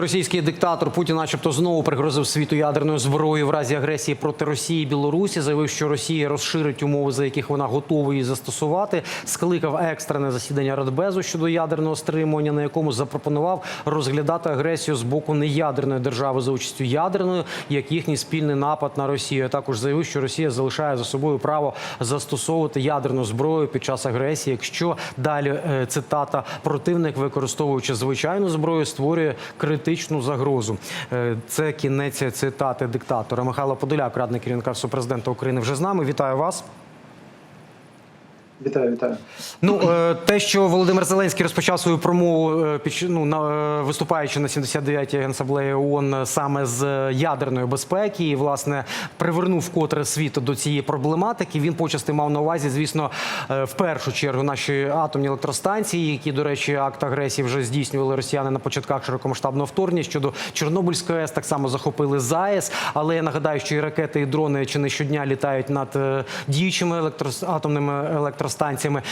Російський диктатор Путін, начебто, знову пригрозив світу ядерною зброєю в разі агресії проти Росії і Білорусі. Заявив, що Росія розширить умови, за яких вона готова її застосувати. Скликав екстрене засідання Радбезу щодо ядерного стримування, на якому запропонував розглядати агресію з боку неядерної держави за участю ядерної, як їхній спільний напад на Росію. А Також заявив, що Росія залишає за собою право застосовувати ядерну зброю під час агресії, якщо далі е, цитата противник, використовуючи звичайну зброю, створює критичну загрозу. Е, Це кінець цитати диктатора. Михайло Подоляк, радник керівника президента України, вже з нами. Вітаю вас. Вітаю, вітаю. Ну е, те, що Володимир Зеленський розпочав свою промову е, ну, на е, виступаючи на 79-й генасамблеї ООН саме з ядерної безпеки, і власне привернув вкотре світ до цієї проблематики. Він почасти мав на увазі, звісно, в першу чергу наші атомні електростанції, які, до речі, акт агресії вже здійснювали росіяни на початках широкомасштабного вторгнення. Щодо Чорнобильської АЕС так само захопили ЗАЕС. Але я нагадаю, що і ракети, і дрони чи не щодня літають над діючими атомними електростанціями.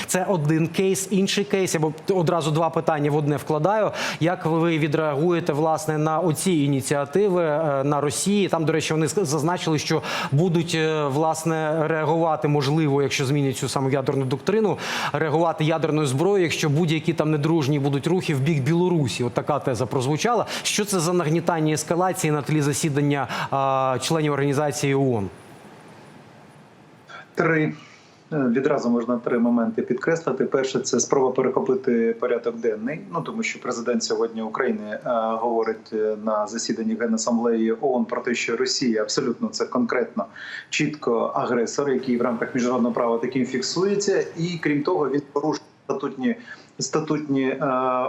Це один кейс, інший кейс. Я одразу два питання в одне вкладаю. Як ви відреагуєте власне на оці ініціативи е, на Росії? Там, до речі, вони зазначили, що будуть е, власне реагувати, можливо, якщо змінять цю саму ядерну доктрину, реагувати ядерною зброєю, якщо будь-які там недружні будуть рухи в бік Білорусі. От така теза прозвучала. Що це за нагнітання ескалації на тлі засідання а, членів організації ООН? Три відразу можна три моменти підкреслити. Перше, це спроба перехопити порядок денний. Ну тому що президент сьогодні України е, говорить е, на засіданні Генасамблеї ООН про те, що Росія абсолютно це конкретно чітко агресор, який в рамках міжнародного права таким фіксується, і крім того, він порушує статутні статутні е,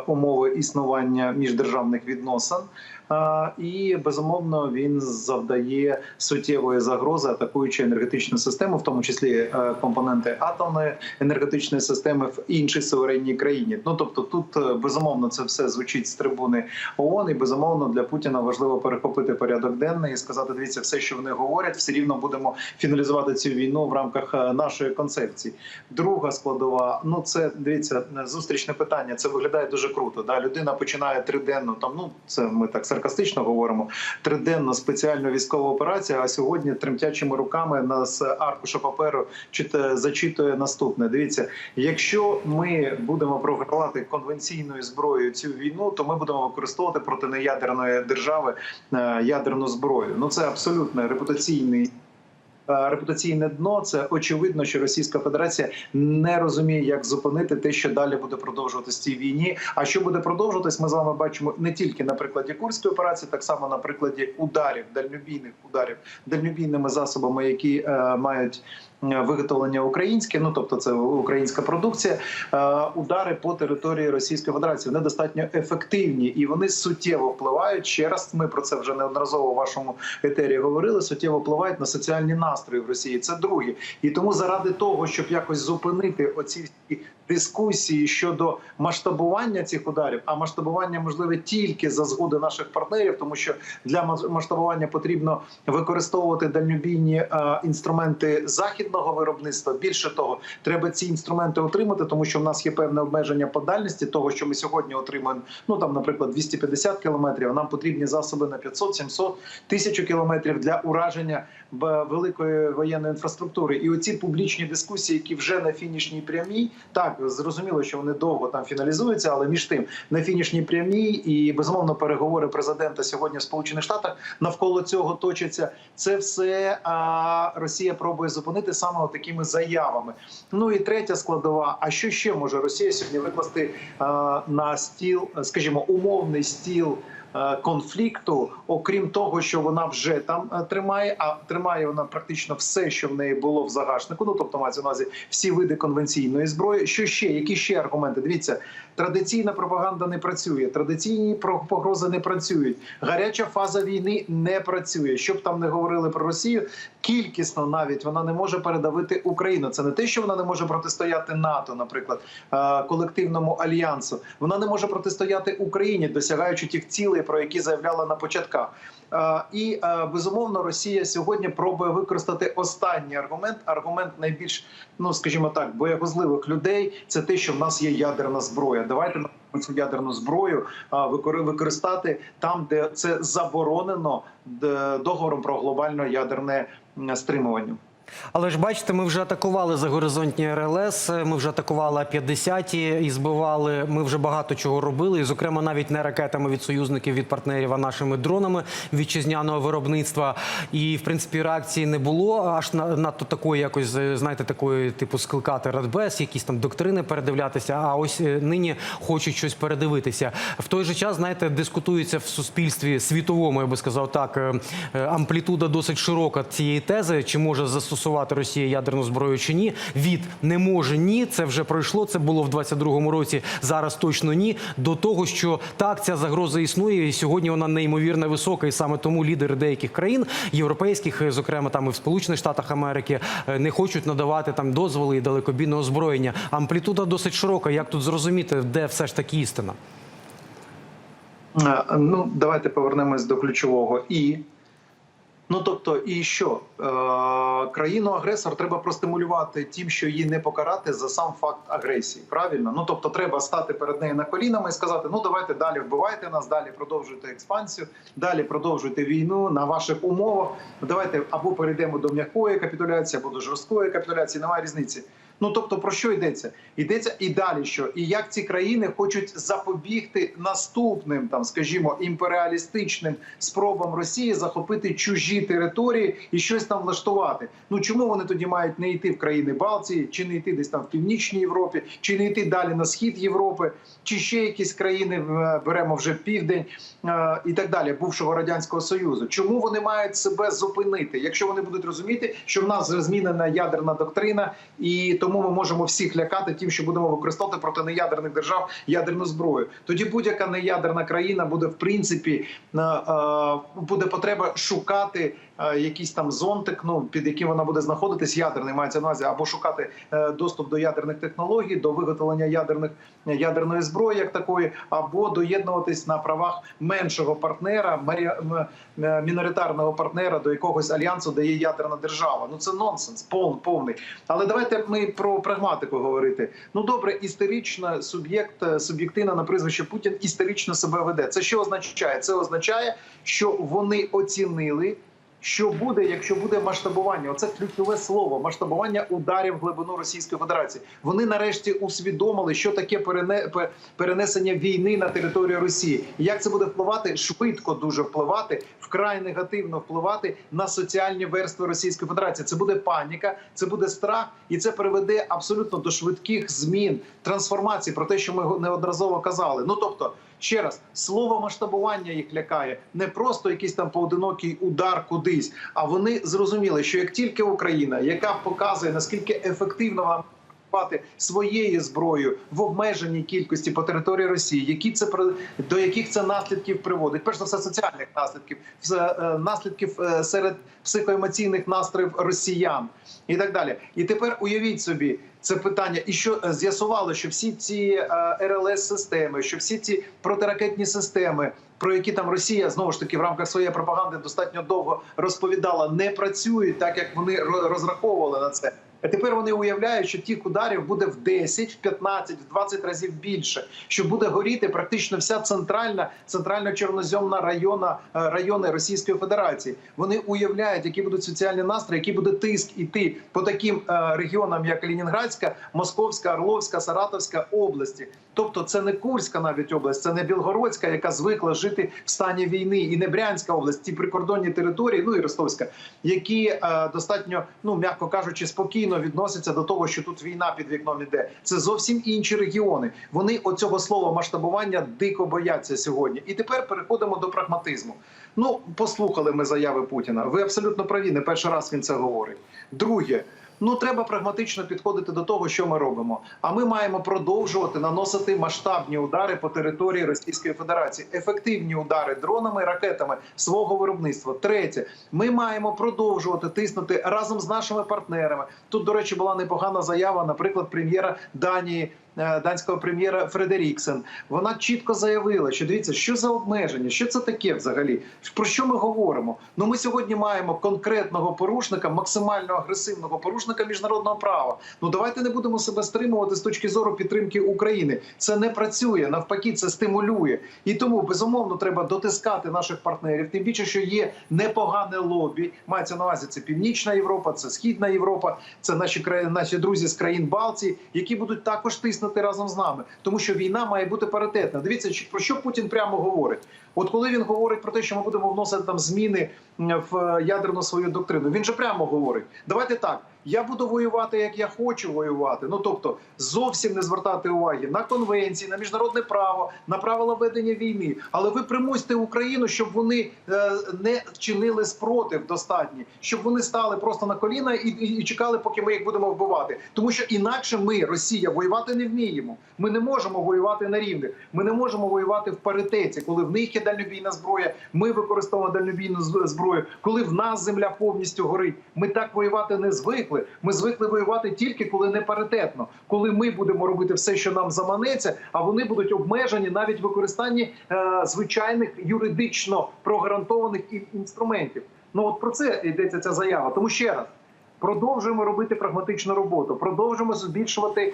умови існування міждержавних відносин. І безумовно він завдає суттєвої загрози, атакуючи енергетичну систему, в тому числі е, компоненти атомної енергетичної системи в іншій суверенній країні. Ну тобто, тут е, безумовно це все звучить з трибуни ООН, і безумовно для Путіна важливо перехопити порядок денний і сказати: дивіться, все, що вони говорять, все рівно будемо фіналізувати цю війну в рамках е, нашої концепції. Друга складова, ну це дивіться, зустрічне питання. Це виглядає дуже круто. Да, людина починає триденну там. Ну це ми так саркастично говоримо. Триденна спеціальна військову операцію. А сьогодні тремтячими руками нас аркуша паперу чит- зачитує наступне. Дивіться, якщо ми будемо програвати конвенційною зброєю цю війну, то ми будемо використовувати проти неядерної держави е, ядерну зброю. Ну це абсолютно репутаційний. Е, Репутаційне дно це очевидно, що Російська Федерація не розуміє, як зупинити те, що далі буде продовжуватись цій війні. А що буде продовжуватись, ми з вами бачимо не тільки на прикладі курської операції, так само на прикладі ударів, дальнобійних ударів дальнобійними засобами, які е, мають виготовлення українське, ну тобто це українська продукція. е, Удари по території Російської Федерації вони достатньо ефективні і вони суттєво впливають. Ще раз ми про це вже неодноразово в вашому етері говорили. Суттєво впливають на соціальні настрої в Росії. Це друге. І тому заради того, щоб якось зупинити оці дискусії щодо масштабування цих ударів, а масштабування можливе тільки за згоди наших партнерів, тому що для мас- масштабування потрібно використовувати дальнобійні е, інструменти західного виробництва. Більше того, треба ці інструменти отримати, тому що в нас є певне обмеження по дальності того, що ми сьогодні отримуємо. Ну там, наприклад, 250 кілометрів. Нам потрібні засоби на 500, 700, 1000 кілометрів для ураження великої воєнної інфраструктури. І оці публічні дискусії, які вже на фінішній прямій, так зрозуміло, що вони довго там фіналізуються, але між тим на фінішній прямій і безумовно переговори президента сьогодні в Сполучених Штатах навколо цього точаться. Це все а, Росія пробує зупинити саме такими заявами. Ну і третя складова. А що ще може Росія сьогодні викласти а, на стіл, скажімо, умовний стіл? Е, Конфлікту, окрім того, що вона вже там е, тримає, а тримає вона практично все, що в неї було в загашнику. Ну тобто мається на увазі всі види конвенційної зброї. Що ще? Які ще аргументи? Дивіться, традиційна пропаганда не працює, традиційні погрози не працюють. Гаряча фаза війни не працює. Щоб там не говорили про Росію, кількісно навіть вона не може передавити Україну. Це не те, що вона не може протистояти НАТО, наприклад, е, колективному альянсу. Вона не може протистояти Україні, досягаючи тих цілей, про які заявляла на початках. Е, І е, безумовно Росія сьогодні пробує використати останній аргумент. Аргумент найбільш, ну скажімо так, боягузливих людей. Це те, що в нас є ядерна зброя. Давайте цю ядерну зброю використати там, де це заборонено договором про глобальне ядерне стримування. Але ж бачите, ми вже атакували загоризонтні РЛС, ми вже атакували А-50 і збивали. Ми вже багато чого робили, і зокрема навіть не ракетами від союзників, від партнерів, а нашими дронами вітчизняного виробництва. І в принципі реакції не було аж на- надто такої, якось знаєте, такої типу скликати Радбез, якісь там доктрини передивлятися. А ось е, нині хочуть щось передивитися. В той же час, знаєте, дискутується в суспільстві світовому, я би сказав так. е, е, Амплітуда досить широка цієї тези, чи може застосувати Росія ядерну зброю чи ні. Від не може ні. Це вже пройшло. Це було в 22-му році. Зараз точно ні. До того, що так ця загроза існує, і сьогодні вона неймовірно висока, і саме тому лідери деяких країн європейських, зокрема там і в Сполучених Штатах Америки, е, не хочуть надавати там дозволи і далекобійне озброєння. Амплітуда досить широка. Як тут зрозуміти, де все ж таки істина? Е, Ну, давайте повернемось до ключового і. Ну тобто, і що е, країну агресор треба простимулювати тим, що її не покарати за сам факт агресії. Правильно? Ну тобто, треба стати перед нею на колінами і сказати: ну давайте далі вбивайте нас, далі продовжуйте експансію, далі продовжуйте війну на ваших умовах. Давайте або перейдемо до м'якої капітуляції, або до жорсткої капітуляції. Немає різниці. Ну тобто, про що йдеться? Йдеться і далі, що і як ці країни хочуть запобігти наступним, там, скажімо, імперіалістичним спробам Росії захопити чужі території і щось там влаштувати. Ну чому вони тоді мають не йти в країни Балтії, чи не йти десь там в північній Європі, чи не йти далі на схід Європи, чи ще якісь країни е, беремо вже південь е, і так далі, бувшого радянського союзу. Чому вони мають себе зупинити, якщо вони будуть розуміти, що в нас змінена ядерна доктрина, і тому ми можемо всіх лякати тим, що будемо використовувати проти неядерних держав ядерну зброю. Тоді будь-яка неядерна країна буде в принципі е, е, буде потреба шукати якийсь там зонтик, ну під яким вона буде знаходитись, ядерний мається на увазі, або шукати е, доступ до ядерних технологій, до виготовлення ядерних ядерної зброї, як такої, або доєднуватись на правах меншого партнера, м- міноритарного партнера до якогось альянсу, де є ядерна держава. Ну це нонсенс, пов- повний. Але давайте ми про прагматику говорити. Ну добре, історично суб'єкт, е, суб'єктина на прізвище Путін історично себе веде. Це що означає? Це означає, що вони оцінили. Що буде, якщо буде масштабування? Оце ключове слово масштабування ударів в глибину Російської Федерації. Вони нарешті усвідомили, що таке перене- перенесення війни на територію Росії. Як це буде впливати? Швидко дуже впливати, вкрай негативно впливати на соціальні верстви Російської Федерації. Це буде паніка, це буде страх, і це приведе абсолютно до швидких змін, трансформацій про те, що ми неодноразово казали. Ну тобто. Ще раз слово масштабування їх лякає не просто якийсь там поодинокий удар кудись, а вони зрозуміли, що як тільки Україна, яка показує наскільки ефективно вона працювати своєю зброєю в обмеженій кількості по території Росії, які це до яких це наслідків приводить? Перш за все, соціальних наслідків, е, наслідків е, серед психоемоційних настроїв росіян і так далі. І тепер уявіть собі це питання, і що е, з'ясувало, що всі ці РЛС системи, що всі ці протиракетні системи. Про які там Росія знову ж таки в рамках своєї пропаганди достатньо довго розповідала, не працюють так, як вони ро- розраховували на це. А тепер вони уявляють, що тих ударів буде в 10, в 15, в 20 разів більше. Що буде горіти практично вся центральна, центрально-чорноземна района е, райони Російської Федерації. Вони уявляють, які будуть соціальні настрої, який буде тиск іти по таким е, регіонам, як Ленінградська, Московська, Орловська, Саратовська області. Тобто, це не Курська навіть область, це не Білгородська, яка звикла жити в стані війни, і не Брянська область, ті прикордонні території, ну і Ростовська, які е, достатньо, ну м'яко кажучи, спокійно відносяться до того, що тут війна під вікном іде. Це зовсім інші регіони. Вони оцього слова масштабування дико бояться сьогодні. І тепер переходимо до прагматизму. Ну, послухали ми заяви Путіна. Ви абсолютно праві. Не перший раз він це говорить. Друге. Ну, треба прагматично підходити до того, що ми робимо. А ми маємо продовжувати наносити масштабні удари по території Російської Федерації, ефективні удари дронами, ракетами свого виробництва. Третє, ми маємо продовжувати тиснути разом з нашими партнерами. Тут, до речі, була непогана заява, наприклад, прем'єра Данії данського прем'єра Фредеріксен. Вона чітко заявила, що дивіться, що за обмеження, що це таке взагалі? Про що ми говоримо? Ну ми сьогодні маємо конкретного порушника, максимально агресивного порушника міжнародного права. Ну давайте не будемо себе стримувати з точки зору підтримки України. Це не працює, навпаки, це стимулює. І тому безумовно треба дотискати наших партнерів. Тим більше, що є непогане лобі. Мається на увазі це Північна Європа, це Східна Європа, це наші наші друзі з країн Балтії, які будуть також тиснути разом з нами, тому що війна має бути паритетна. Дивіться, про що Путін прямо говорить. От коли він говорить про те, що ми будемо вносити там зміни в ядерну свою доктрину, він же прямо говорить: давайте так. Я буду воювати, як я хочу воювати. Ну тобто зовсім не звертати уваги на конвенції, на міжнародне право, на правила ведення війни. Але ви примусьте Україну, щоб вони е, не чинили спротив достатній, щоб вони стали просто на коліна і, і, і чекали, поки ми їх будемо вбивати. Тому що інакше ми, Росія, воювати не вміємо. Ми не можемо воювати на рівних. Ми не можемо воювати в паритеті, коли в них є дальнобійна зброя. Ми використовуємо дальнобійну зброю. Коли в нас земля повністю горить. Ми так воювати не звикли. Ми звикли воювати тільки коли не паритетно, коли ми будемо робити все, що нам заманеться, а вони будуть обмежені навіть використанні е, звичайних юридично прогарантованих ін- інструментів. Ну от про це йдеться ця заява. Тому ще раз. Продовжуємо робити прагматичну роботу, продовжуємо збільшувати е,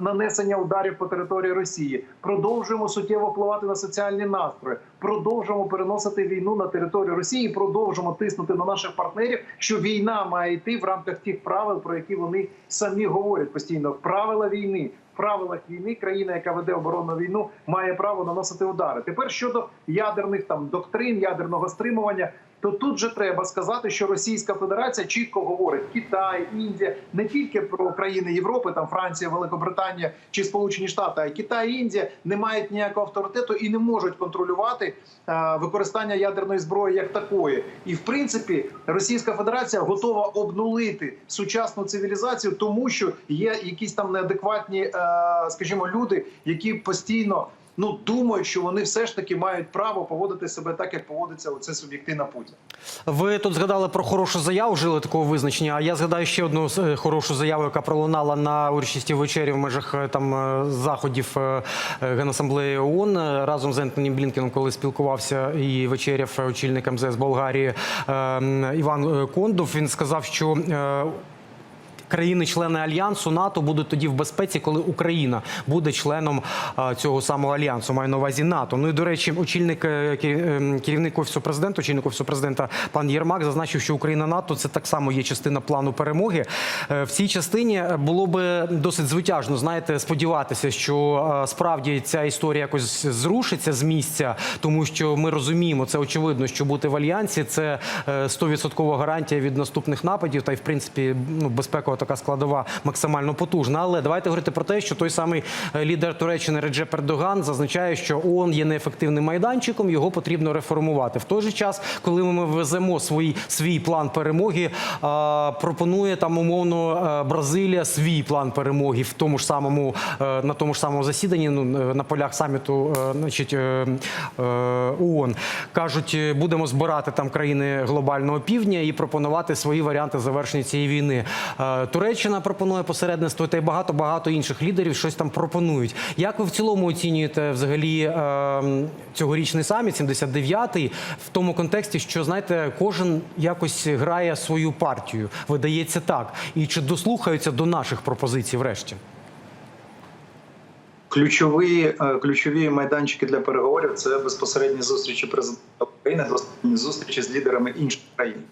нанесення ударів по території Росії, продовжуємо суттєво впливати на соціальні настрої, продовжуємо переносити війну на територію Росії, продовжуємо тиснути на наших партнерів, що війна має йти в рамках тих правил, про які вони самі говорять постійно. Правила війни. Правилах війни країна, яка веде оборонну війну, має право наносити удари. Тепер щодо ядерних там доктрин, ядерного стримування, то тут же треба сказати, що Російська Федерація чітко говорить Китай, Індія не тільки про країни Європи, там Франція, Великобританія чи Сполучені Штати, а Китай і Індія не мають ніякого авторитету і не можуть контролювати е, використання ядерної зброї як такої. І в принципі, Російська Федерація готова обнулити сучасну цивілізацію, тому що є якісь там неадекватні, е, скажімо, люди, які постійно. Ну думають, що вони все ж таки мають право поводити себе так, як поводиться оце суб'єктивна Путін. Ви тут згадали про хорошу заяву, жили такого визначення. А я згадаю ще одну е, хорошу заяву, яка пролунала на урочистій вечері в межах е, там е, заходів е, е, Генасамблеї ООН е, разом з Ентоні Блінкеном, коли спілкувався і вечеряв е, очільник МЗС Болгарії е, Іван е, Кондов. Він сказав, що. Е, Країни-члени альянсу НАТО будуть тоді в безпеці, коли Україна буде членом цього самого альянсу. Маю на увазі НАТО. Ну і до речі, очільник е, ем, керівник офісу президента, очільник офісу президента пан Єрмак зазначив, що Україна НАТО це так само є частина плану перемоги. Е, В цій частині було би досить звитяжно, знаєте, сподіватися, що е, справді ця історія якось зрушиться з місця, тому що ми розуміємо, це очевидно, що бути в альянсі це е, 100% гарантія від наступних нападів, та й в принципі ну, безпекова така складова максимально потужна. Але давайте говорити про те, що той самий е, лідер Туреччини Реджеп Ердоган зазначає, що ООН є неефективним майданчиком, його потрібно реформувати. В той же час, коли ми веземо свій свій план перемоги, а, пропонує там умовно е, Бразилія свій план перемоги в тому ж самому е, на тому ж самому засіданні. Ну на полях саміту, значить ООН кажуть, будемо збирати там країни глобального півдня і пропонувати свої варіанти завершення цієї війни. Туреччина пропонує посередництво, та й багато багато інших лідерів щось там пропонують. Як ви в цілому оцінюєте взагалі е, цьогорічний саміт, 79-й, в тому контексті, що знаєте, кожен якось грає свою партію, видається так, і чи дослухаються до наших пропозицій, врешті? Ключові, е, ключові майданчики для переговорів це безпосередні зустрічі президента України, безпосередні зустрічі з лідерами інших країн.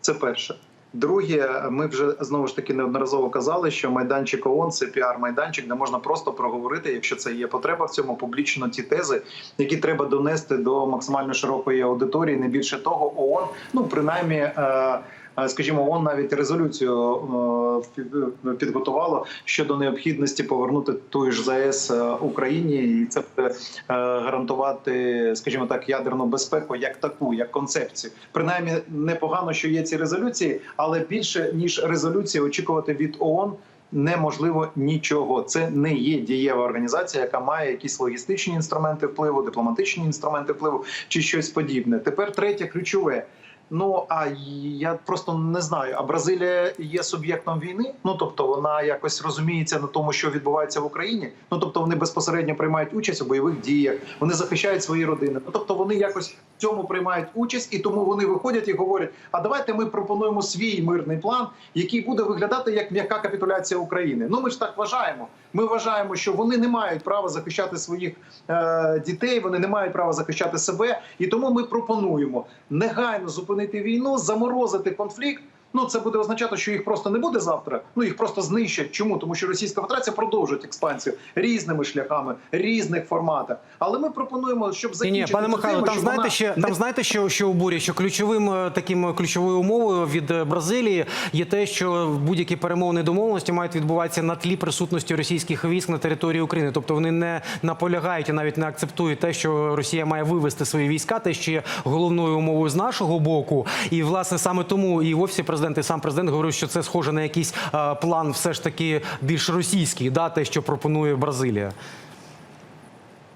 Це перше. Друге, ми вже знову ж таки неодноразово казали, що майданчик ООН – це піар-майданчик, де можна просто проговорити, якщо це є потреба в цьому публічно ті тези, які треба донести до максимально широкої аудиторії. Не більше того, ООН, ну принаймні. е, Скажімо, ООН навіть резолюцію е, підготувало щодо необхідності повернути ту ж ЗАЕС е, Україні, і це е, гарантувати, скажімо так, ядерну безпеку як таку, як концепцію. Принаймні, непогано, що є ці резолюції, але більше ніж резолюції очікувати від ООН неможливо нічого. Це не є дієва організація, яка має якісь логістичні інструменти впливу, дипломатичні інструменти впливу чи щось подібне. Тепер третє ключове. Ну а я просто не знаю. А Бразилія є суб'єктом війни. Ну тобто вона якось розуміється на тому, що відбувається в Україні. Ну тобто вони безпосередньо приймають участь у бойових діях, вони захищають свої родини. Ну тобто вони якось цьому приймають участь, і тому вони виходять і говорять: а давайте ми пропонуємо свій мирний план, який буде виглядати як м'яка капітуляція України. Ну ми ж так вважаємо. Ми вважаємо, що вони не мають права захищати своїх е, дітей, вони не мають права захищати себе, і тому ми пропонуємо негайно зупинити війну, заморозити конфлікт. Ну це буде означати, що їх просто не буде завтра. Ну їх просто знищать. Чому? Тому що Російська Федерація продовжує експансію різними шляхами, різних форматах. Але ми пропонуємо, щоб Ні, закінчити ні, пане Михайло, там знаєте, вона ще там знаєте, що, що обурює, що ключовим е, таким е, ключовою умовою від е, Бразилії є те, що будь-які перемовні домовленості мають відбуватися на тлі присутності російських військ на території України. Тобто вони не наполягають і навіть не акцептують те, що Росія має вивести свої війська, те, що є головною умовою з нашого боку. І власне саме тому і в офісі президента, і сам президент говорив, що це схоже на якийсь е, план, все ж таки більш російський, да, те, що пропонує Бразилія.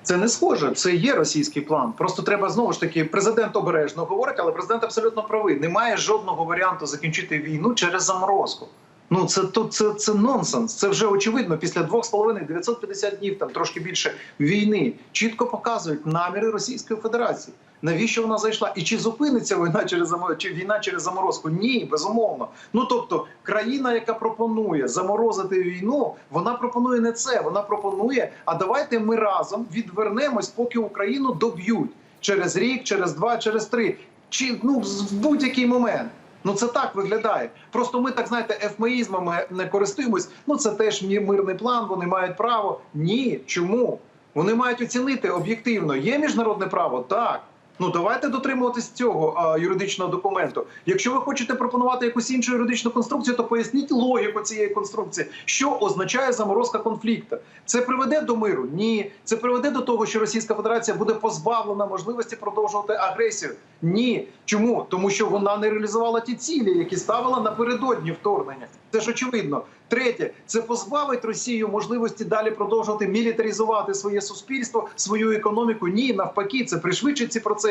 Це не схоже, це є російський план. Просто треба знову ж таки. Президент обережно говорить, але президент абсолютно правий. Немає жодного варіанту закінчити війну через заморозку. Ну це то це, це нонсенс. Це вже очевидно. Після двох з половиною 950 днів, там трошки більше війни, чітко показують наміри Російської Федерації. Навіщо вона зайшла? І чи зупиниться війна через чи війна через заморозку? Ні, безумовно. Ну тобто, країна, яка пропонує заморозити війну, вона пропонує не це. Вона пропонує, а давайте ми разом відвернемось, поки Україну доб'ють через рік, через два, через три, чи ну в будь-який момент. Ну це так виглядає. Просто ми так знаєте, ефмеїзмами не користуємось. Ну це теж мирний план. Вони мають право. Ні, чому? Вони мають оцінити об'єктивно. Є міжнародне право? Так. Ну давайте дотримуватись цього а, юридичного документу. Якщо ви хочете пропонувати якусь іншу юридичну конструкцію, то поясніть логіку цієї конструкції, що означає заморозка конфлікту. Це приведе до миру? Ні. Це приведе до того, що Російська Федерація буде позбавлена можливості продовжувати агресію. Ні. Чому? Тому що вона не реалізувала ті цілі, які ставила напередодні вторгнення. Це ж очевидно. Третє, це позбавить Росію можливості далі продовжувати мілітаризувати своє суспільство, свою економіку. Ні, навпаки, це пришвидшить ці процеси.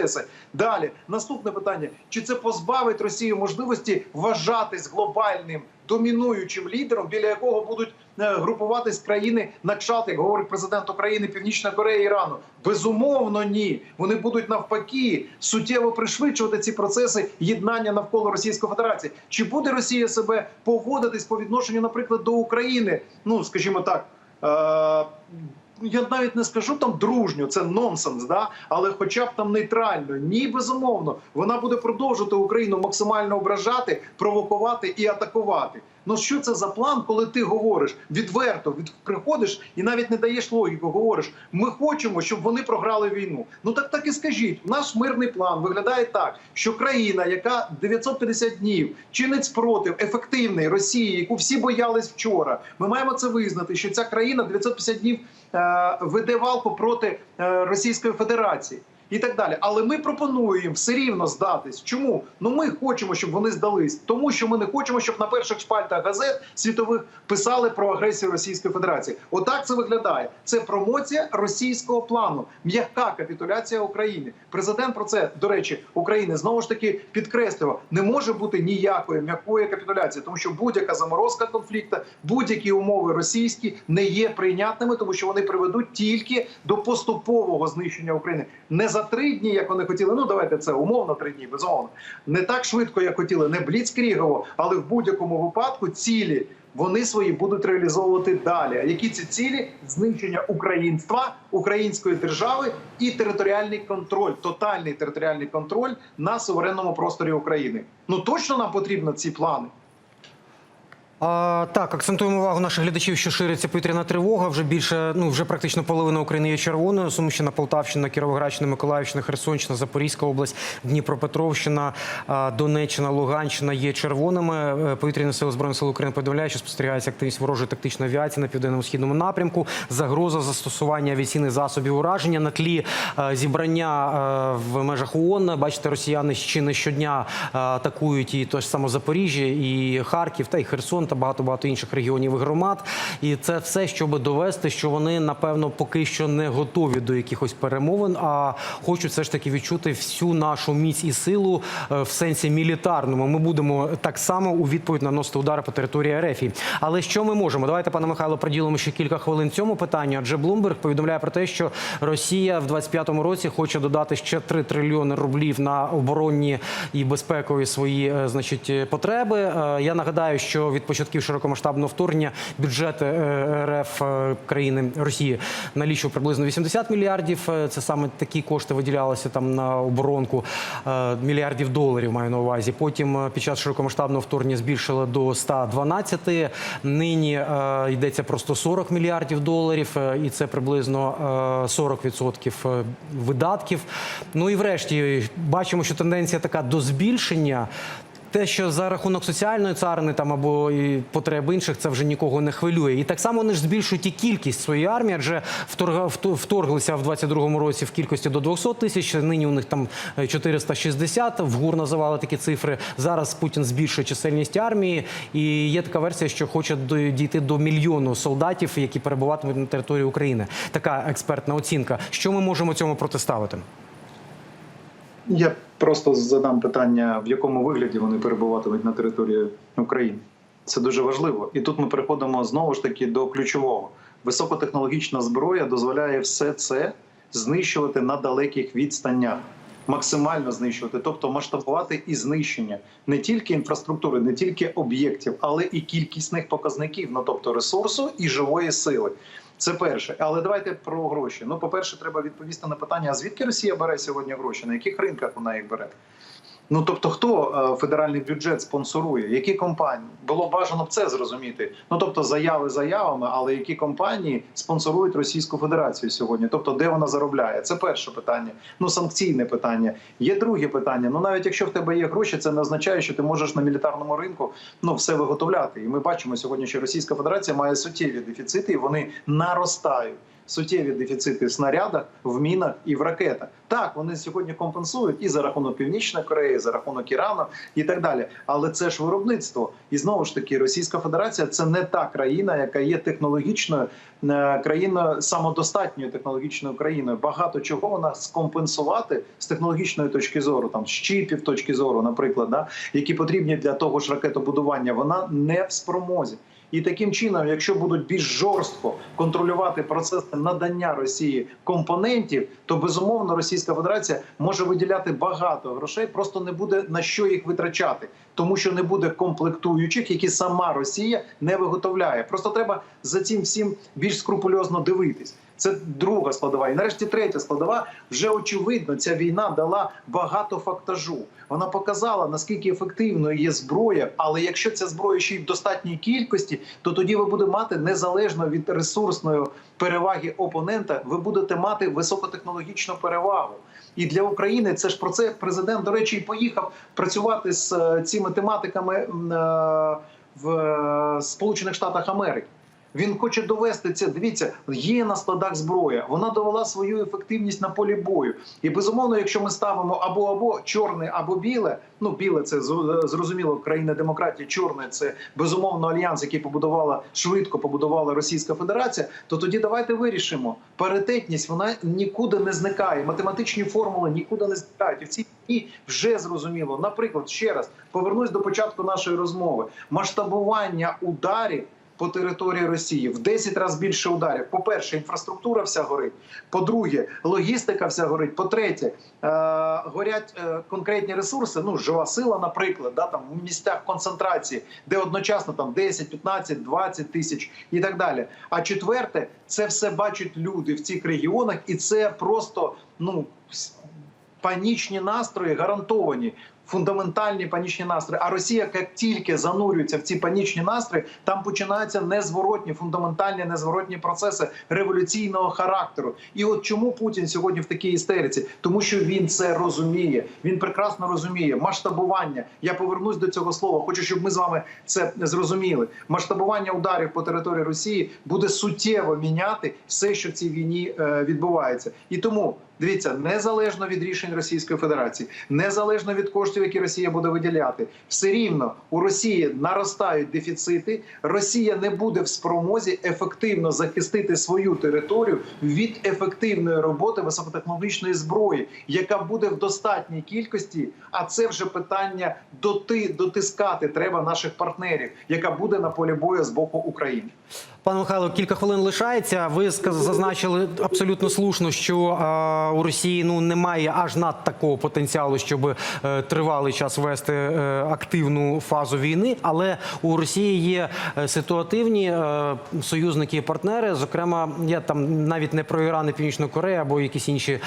Далі наступне питання: чи це позбавить Росію можливості вважатись глобальним домінуючим лідером, біля якого будуть е, групуватись країни на кшалт, як говорить президент України, Північна Корея, Ірану? Безумовно, ні. Вони будуть навпаки суттєво пришвидшувати ці процеси єднання навколо Російської Федерації. Чи буде Росія себе поводитись по відношенню, наприклад, до України? Ну скажімо так. Е- я навіть не скажу там дружньо, це нонсенс, да але хоча б там нейтрально. Ні, безумовно, вона буде продовжувати Україну максимально ображати, провокувати і атакувати. Ну що це за план, коли ти говориш відверто, від приходиш і навіть не даєш логіку. Говориш, ми хочемо, щоб вони програли війну. Ну так так і скажіть. Наш мирний план виглядає так, що країна, яка 950 днів чинить спротив ефективний Росії, яку всі боялись вчора. Ми маємо це визнати, що ця країна 950 днів веде валку проти е, Російської Федерації. І так далі, але ми пропонуємо їм все рівно здатись. Чому? Ну ми хочемо, щоб вони здались, тому що ми не хочемо, щоб на перших шпальтах газет світових писали про агресію Російської Федерації. Отак це виглядає. Це промоція російського плану, м'яка капітуляція України. Президент про це до речі України знову ж таки підкреслював: не може бути ніякої м'якої капітуляції, тому що будь-яка заморозка конфлікту, будь-які умови російські не є прийнятними, тому що вони приведуть тільки до поступового знищення України. Не за три дні, як вони хотіли. Ну давайте це умовно три дні, безумовно. Не так швидко, як хотіли, не бліцкрігово, але в будь-якому випадку цілі. Вони свої будуть реалізовувати далі. А які ці цілі? Знищення українства, української держави і територіальний контроль, тотальний територіальний контроль на суверенному просторі України. Ну точно нам потрібні ці плани. А, так, акцентуємо увагу наших глядачів, що шириться повітряна тривога. Вже більше, ну вже практично половина України є червоною. Сумщина, Полтавщина, Кіровоградщина, Миколаївщина, Херсонщина, Запорізька область, Дніпропетровщина, Донеччина, Луганщина є червоними. Е, Повітряні сили збройних сил України повідомляють, що спостерігається активність ворожої тактичної авіації на південному східному напрямку. Загроза застосування авіаційних засобів ураження на тлі е, зібрання е, в межах ООН. Бачите, росіяни ще не щодня атакують і то ж саме Запоріжжя, і Харків та й Херсон. Та багато багато інших регіонів і громад. І це все, щоб довести, що вони напевно поки що не готові до якихось перемовин, а хочуть все ж таки відчути всю нашу міць і силу е, в сенсі мілітарному. Ми будемо так само у відповідь наносити удари по території РФ. Але що ми можемо? Давайте, пане Михайло, приділимо ще кілька хвилин цьому питанню. Адже Блумберг повідомляє про те, що Росія в 25-му році хоче додати ще 3 трильйони рублів на оборонні і безпекові свої е, значить потреби. Е, Я нагадаю, що від початків широкомасштабного вторгнення бюджет е, РФ е, країни Росії налічив приблизно 80 мільярдів. Е, Це саме такі кошти виділялися там на оборонку мільярдів доларів. Маю на увазі. Потім під час широкомасштабного вторгнення збільшили до 112. Нині йдеться про 140 мільярдів доларів, і це приблизно е, 40% е, видатків. Ну і врешті бачимо, що тенденція така до збільшення. Те, що за рахунок соціальної царини там або і потреб інших, це вже нікого не хвилює. І так само вони ж збільшують і кількість своєї армії, адже вторглися в 22-му році в кількості до 200 тисяч. Нині у них там е, 460, вгур називали такі цифри. Зараз Путін збільшує чисельність армії, і є така версія, що хоче дійти до мільйону солдатів, які перебуватимуть на території України. Така експертна оцінка. Що ми можемо цьому протиставити? Я просто задам питання, в якому вигляді вони перебуватимуть на території України. Це дуже важливо. І тут ми переходимо знову ж таки до ключового. Високотехнологічна зброя дозволяє все це знищувати на далеких відстанях, максимально знищувати, тобто масштабувати і знищення не тільки інфраструктури, не тільки об'єктів, але і кількісних показників, ну тобто ресурсу і живої сили. Це перше, але давайте про гроші. Ну, по-перше, треба відповісти на питання: а звідки Росія бере сьогодні гроші? На яких ринках вона їх бере? Ну тобто, хто е, федеральний бюджет спонсорує? Які компанії? Було бажано б це зрозуміти. Ну тобто, заяви заявами, але які компанії спонсорують Російську Федерацію сьогодні? Тобто, де вона заробляє? Це перше питання. Ну санкційне питання. Є друге питання. Ну навіть якщо в тебе є гроші, це не означає, що ти можеш на мілітарному ринку ну все виготовляти. І ми бачимо сьогодні, що Російська Федерація має суттєві дефіцити, і вони наростають. Суттєві дефіцити в снарядах, в мінах і в ракетах. Так, вони сьогодні компенсують і за рахунок Північної Кореї, і за рахунок Ірану і так далі. Але це ж виробництво. І знову ж таки, Російська Федерація це не та країна, яка є технологічною е, країною самодостатньою технологічною країною. Багато чого вона скомпенсувати з технологічної точки зору, там з чіпів точки зору, наприклад, да, які потрібні для того ж ракетобудування, вона не в спромозі. І таким чином, якщо будуть більш жорстко контролювати процес надання Росії компонентів, то безумовно Російська Федерація може виділяти багато грошей, просто не буде на що їх витрачати, тому що не буде комплектуючих, які сама Росія не виготовляє. Просто треба за цим всім більш скрупульозно дивитись. Це друга складова. І нарешті третя складова. Вже очевидно, ця війна дала багато фактажу. Вона показала наскільки ефективною є зброя. Але якщо ця зброя ще й в достатній кількості, то тоді ви будете мати незалежно від ресурсної переваги опонента, ви будете мати високотехнологічну перевагу. І для України це ж про це президент, до речі, і поїхав працювати з е, цими тематиками е, в е, Сполучених Штатах Америки. Він хоче довести це. Дивіться, є на складах зброя. Вона довела свою ефективність на полі бою. І безумовно, якщо ми ставимо або або чорне, або біле. Ну, біле це зрозуміло, країна демократії. Чорне це безумовно альянс, який побудувала швидко, побудувала Російська Федерація. То тоді давайте вирішимо. Паритетність вона нікуди не зникає. Математичні формули нікуди не зникають. І в цій війні вже зрозуміло. Наприклад, ще раз повернусь до початку нашої розмови. Масштабування ударів по території Росії в 10 разів більше ударів. По-перше, інфраструктура вся горить. По-друге, логістика вся горить. По-третє, е, горять е, конкретні ресурси. Ну, жива сила, наприклад, да, там в місцях концентрації, де одночасно там 10, 15, 20 тисяч і так далі. А четверте, це все бачать люди в цих регіонах, і це просто ну. Панічні настрої гарантовані, фундаментальні панічні настрої. А Росія, як тільки занурюється в ці панічні настрої, там починаються незворотні, фундаментальні незворотні процеси революційного характеру. І от чому Путін сьогодні в такій істериці? Тому що він це розуміє. Він прекрасно розуміє масштабування. Я повернусь до цього слова. Хочу, щоб ми з вами це зрозуміли. Масштабування ударів по території Росії буде суттєво міняти все, що в цій війні е, відбувається, і тому. Дивіться, незалежно від рішень Російської Федерації, незалежно від коштів, які Росія буде виділяти, все рівно у Росії наростають дефіцити. Росія не буде в спромозі ефективно захистити свою територію від ефективної роботи високотехнологічної зброї, яка буде в достатній кількості. А це вже питання доти дотискати треба наших партнерів, яка буде на полі бою з боку України. Пане Михайло, кілька хвилин лишається. Ви зазначили абсолютно слушно, що у Росії ну немає аж над такого потенціалу, щоб е, тривалий час вести е, активну фазу війни. Але у Росії є е, ситуативні союзники і партнери. Зокрема, я там навіть не про Іран і Північну Корею або якісь інші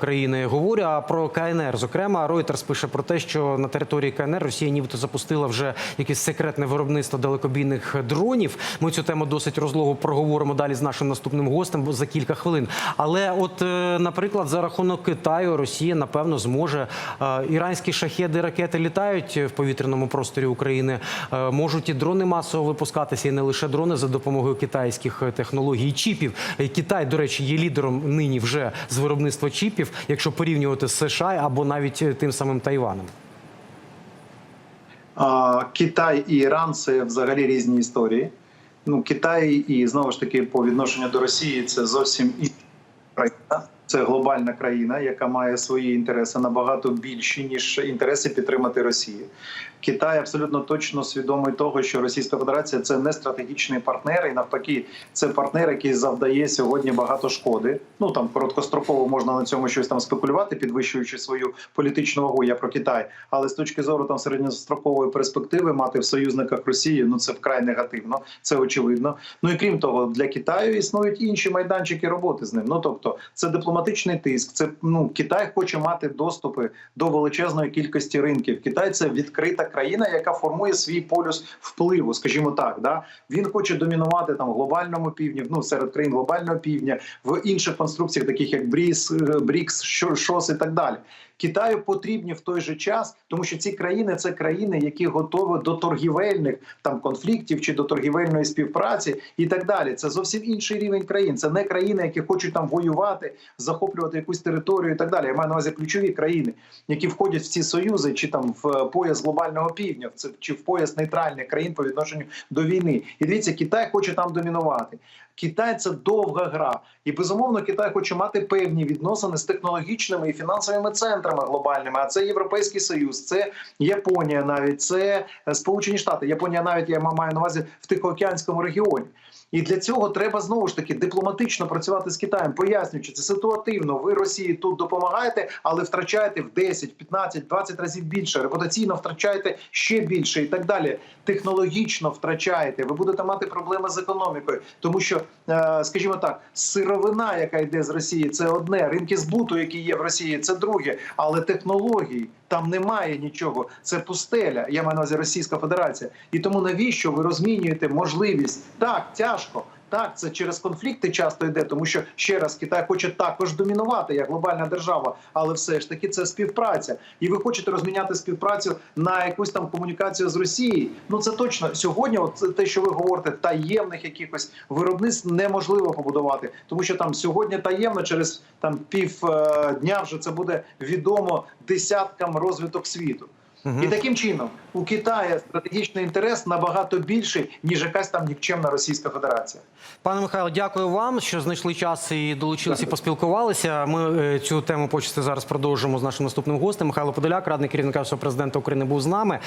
країни говорю, а про КНР. Зокрема, Reuters пише про те, що на території КНР Росія нібито запустила вже якесь секретне виробництво далекобійних дронів. Ми цю тему досить розлого проговоримо далі з нашим наступним гостем за кілька хвилин. Але, от, е, наприклад, за рахунок Китаю Росія напевно зможе е, іранські шахеди ракети літають в повітряному просторі України. е, Можуть і дрони масово випускатися, і не лише дрони за допомогою китайських технологій чіпів. Китай, до речі, є лідером нині вже з виробництва чіпів, якщо порівнювати з США або навіть тим самим Тайваном. Китай і Іран це взагалі різні історії. Ну, Китай і знову ж таки по відношенню до Росії це зовсім інша країна. Це глобальна країна, яка має свої інтереси набагато більші ніж інтереси підтримати Росію. Китай абсолютно точно свідомий того, що Російська Федерація це не стратегічний партнер, і навпаки, це партнер, який завдає сьогодні багато шкоди. Ну там короткостроково можна на цьому щось там спекулювати, підвищуючи свою політичну вагу. Я про Китай, але з точки зору там середньострокової перспективи мати в союзниках Росії, ну це вкрай негативно, це очевидно. Ну і крім того, для Китаю існують інші майданчики роботи з ним. Ну тобто, це дипломатичний тиск. Це ну Китай хоче мати доступи до величезної кількості ринків. Китай це відкрита країна, яка формує свій полюс впливу, скажімо так. Да? Він хоче домінувати там глобальному півдні, ну серед країн глобального півдня, в інших конструкціях, таких як Бріс, е, Брікс, Шо- ШОС і так далі. Китаю потрібні в той же час, тому що ці країни це країни, які готові до торгівельних там конфліктів чи до торгівельної співпраці і так далі. Це зовсім інший рівень країн. Це не країни, які хочуть там воювати, захоплювати якусь територію і так далі. Я маю на увазі ключові країни, які входять в ці союзи, чи там в е, пояс глобального півдня, чи в пояс нейтральних країн по відношенню до війни. І дивіться, Китай хоче там домінувати. Китай це довга гра, і безумовно Китай хоче мати певні відносини з технологічними і фінансовими центрами глобальними. А це Європейський Союз, це Японія, навіть це е, Сполучені Штати. Японія навіть я маю на увазі в Тихоокеанському регіоні. І для цього треба знову ж таки дипломатично працювати з Китаєм, пояснюючи це ситуативно. Ви Росії тут допомагаєте, але втрачаєте в 10, 15, 20 разів більше. Репутаційно втрачаєте ще більше і так далі. Технологічно втрачаєте. Ви будете мати проблеми з економікою, тому що, е, скажімо так, сировина, яка йде з Росії, це одне. Ринки збуту, які є в Росії, це друге. Але технології там немає нічого. Це пустеля. Я маю на увазі Російська Федерація. І тому навіщо ви розмінюєте можливість? Так, тяжко. Так, це через конфлікти часто йде, тому що ще раз Китай хоче також домінувати як глобальна держава, але все ж таки це співпраця. І ви хочете розміняти співпрацю на якусь там комунікацію з Росією. Ну це точно сьогодні. От те, що ви говорите, таємних якихось виробництв неможливо побудувати, тому що там сьогодні таємно, через там пів е, дня вже це буде відомо десяткам розвиток світу. І таким чином у Китаї стратегічний інтерес набагато більший ніж якась там нікчемна Російська Федерація. Пане Михайло, дякую вам, що знайшли час і долучилися, і поспілкувалися. Ми е, цю тему почти зараз продовжимо з нашим наступним гостем. Михайло Подоляк, радник керівника президента України, був з нами.